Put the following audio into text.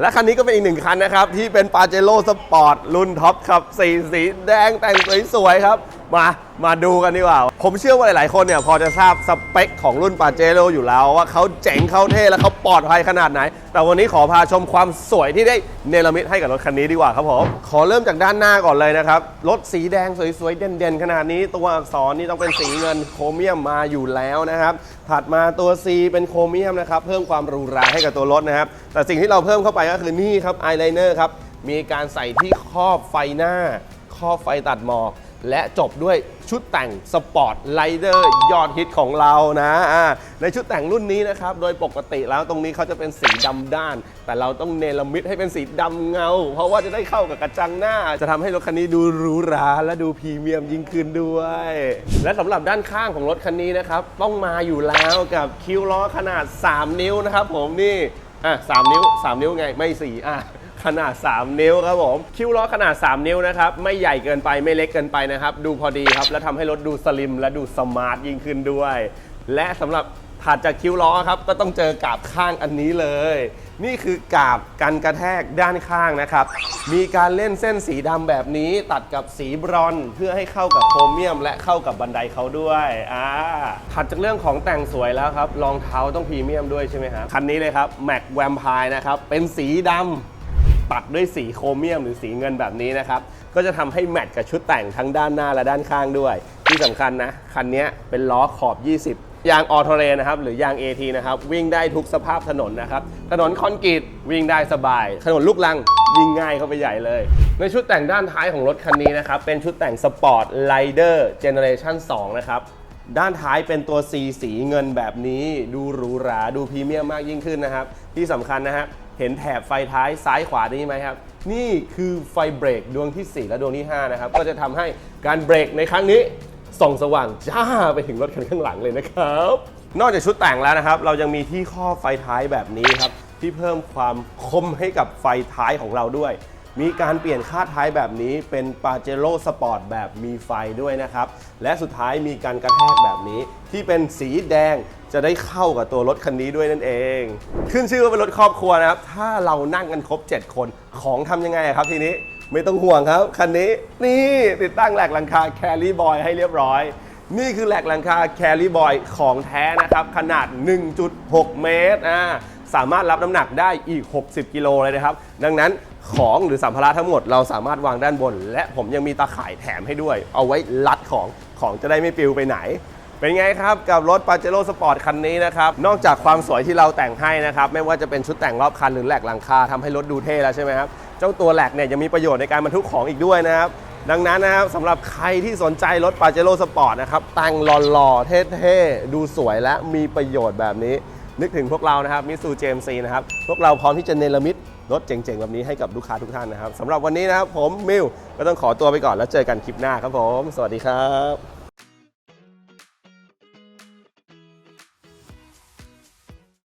และคันนี้ก็เป็นอีกหนึ่งคันนะครับ ที่เป็นปาเจโร่สปอร์ตรุ่นท็อปครับสีสีแดงแต่งสวยๆครับ มามาดูกันดีกว่า ผมเชื่อว่าหลาย ๆ คนเนี่ยพอจะทราบสเปคของรุ่นปาเจโร่อยู่แล้วว่าเขาเจ๋งเขาเท่และเขาปลอดภัยขนาดไหน แต่วันนี้ขอพาชมความสวยที่ได้เนรมิตให้กับรถคันนี้ดีกว่าครับผมขอเริ่มจากด้านหน้าก่อนเลยนะครับ รถสีแดงสวย ๆ เด่น ๆ ขนาดนี้ตัวอักษรนี่ต้องเป็นสีเงินโครเมียมมาอยู่แล้วนะครับ ถัดมาตัว C เป็นโครเมียมนะครับเพิ่มความหรูหราให้กับตัวรถนะครับแต่สิ่งที่เราเพิ่มเข้าไปก็คือนี่ครับอายไลเนอร์ครับมีการใส่ที่ครอบไฟหน้าครอบไฟตัดหมอก และจบด้วยชุดแต่งสปอร์ตไลเดอร์ยอดฮิตของเรานะในชุดแต่งรุ่นนี้นะครับ โดยปกติแล้วตรงนี้เขาจะเป็นสีดำด้าน แต่เราต้องเนรมิตให้เป็นสีดำเงา เพราะว่าจะได้เข้ากับกระจังหน้า จะทำให้รถคันนี้ดูหรูหราและดูพรีเมียมยิ่งขึ้นด้วย และสำหรับด้านข้างของรถคันนี้นะครับ ต้องมาอยู่แล้วกับคิ้วล้อขนาด 3 นิ้วนะครับผมนี่อะสามนิ้ว 3 นิ้วไงไม่สี่อะ ขนาด 3 นิ้วครับผม คิ้วล้อขนาด 3 นิ้วนะครับ ไม่ใหญ่เกินไปไม่เล็กเกินไปนะครับ ดูพอดีครับ และทำให้รถดูสลิม และดูสมาร์ทยิ่งขึ้นด้วย และสำหรับถัดจากคิ้วล้อครับ ก็ต้องเจอกาบข้างอันนี้เลย นี่คือกาบกันกระแทกด้านข้างนะครับ มีการเล่นเส้นสีดำแบบนี้ ตัดกับสีบรอนเพื่อให้เข้ากับโครเมียม และเข้ากับบันไดเขาด้วยอ่าถัดจากเรื่องของแต่งสวยแล้วครับรองเท้าต้องพรีเมียมด้วยใช่ไหมครับคันนี้เลยครับ Mac Vampire นะครับเป็นสีดำ ตัดด้วยสีโครเมียมหรือสีเงินแบบนี้นะครับ ก็จะทำให้แมทกับชุดแต่งทั้งด้านหน้าและด้านข้างด้วย ที่สำคัญนะ คันนี้เป็นล้อขอบ 20 ยางออโทเรนนะครับ หรือยาง AT นะครับ วิ่งได้ทุกสภาพถนนนะครับ ถนนคอนกรีตวิ่งได้สบาย ถนนลูกลังยิ่งง่ายเข้าไปใหญ่เลย ในชุดแต่งด้านท้ายของรถคันนี้นะครับ เป็นชุดแต่งสปอร์ตไลเดอร์เจเนอเรชั่น2นะครับด้านท้ายเป็นตัว C สีเงินแบบนี้ ดูหรูหราดูพรีเมียมมากยิ่งขึ้นนะครับ ที่สำคัญนะฮะ เห็นแถบไฟท้ายซ้ายขวานี้ไหมครับ นี่คือไฟเบรกดวงที่ 4 และดวงที่ 5 นะครับ ก็จะทำให้การเบรกในครั้งนี้ส่องสว่างจ้าไปถึงรถคันข้างหลังเลยนะครับ นอกจากชุดแต่งแล้วนะครับ เรายังมีที่ข้อไฟท้ายแบบนี้ครับที่เพิ่มความคมให้กับไฟท้ายของเราด้วย มีการเปลี่ยนค่าท้ายแบบนี้เป็นปาเจโร่สปอร์ตแบบมีไฟด้วยนะครับ และสุดท้ายมีการกระแทกแบบนี้ที่เป็นสีแดงจะได้เข้ากับตัวรถคันนี้ด้วยนั่นเอง ขึ้นชื่อว่าเป็นรถครอบครัวนะครับ ถ้าเรานั่งกันครบ 7 คนของทำยังไงครับทีนี้ไม่ต้องห่วงครับ คันนี้นี่ติดตั้งแหลกหลังคาแคลรี่บอยให้เรียบร้อย นี่คือแหลกหลังคาแคลรี่บอยของแท้นะครับ ขนาด 1.6 เมตรอ่าสามารถรับน้ำหนักได้อีก 60 กิโลเลยนะครับ ดังนั้น ของหรือสัมภาระทั้งหมดเราสามารถวางด้านบน และผมยังมีตาข่ายแถมให้ด้วย เอาไว้ลัดของของจะได้ไม่ปลิวไปไหน เป็นไงครับกับรถ p a เจโร่สปอร์ตคันนี้นะครับนอกจากความสวยที่เราแต่งให้นะครับไม่ว่าจะเป็นชุดแต่งรอบคันหรือแหลกหลังคาทำให้รถดูเท่แล้วใช่ไหมครับเจ้าตัวแหลกเนี่ยยังมีประโยชน์ในการบรรทุกของอีกด้วยนะครับดังนั้นนะครับสำหรับใครที่สนใจรถ p a เจโร่สปอร์ตนะครับแต่งหล่อๆเท่ๆดูสวยและมีประโยชน์แบบนี้ นึกถึงพวกเรานะครับมิสูเจมซีนะครับพวกเราพร้อมที่จะเนรมิตรถเจ๋งๆแบบนี้ให้กับลูกค้าทุกท่านนะครับสำหรับวันนี้นะครับผมมิวก็ต้องขอตัวไปก่อนแล้วเจอกันคลิปหน้าครับผม สวัสดีครับ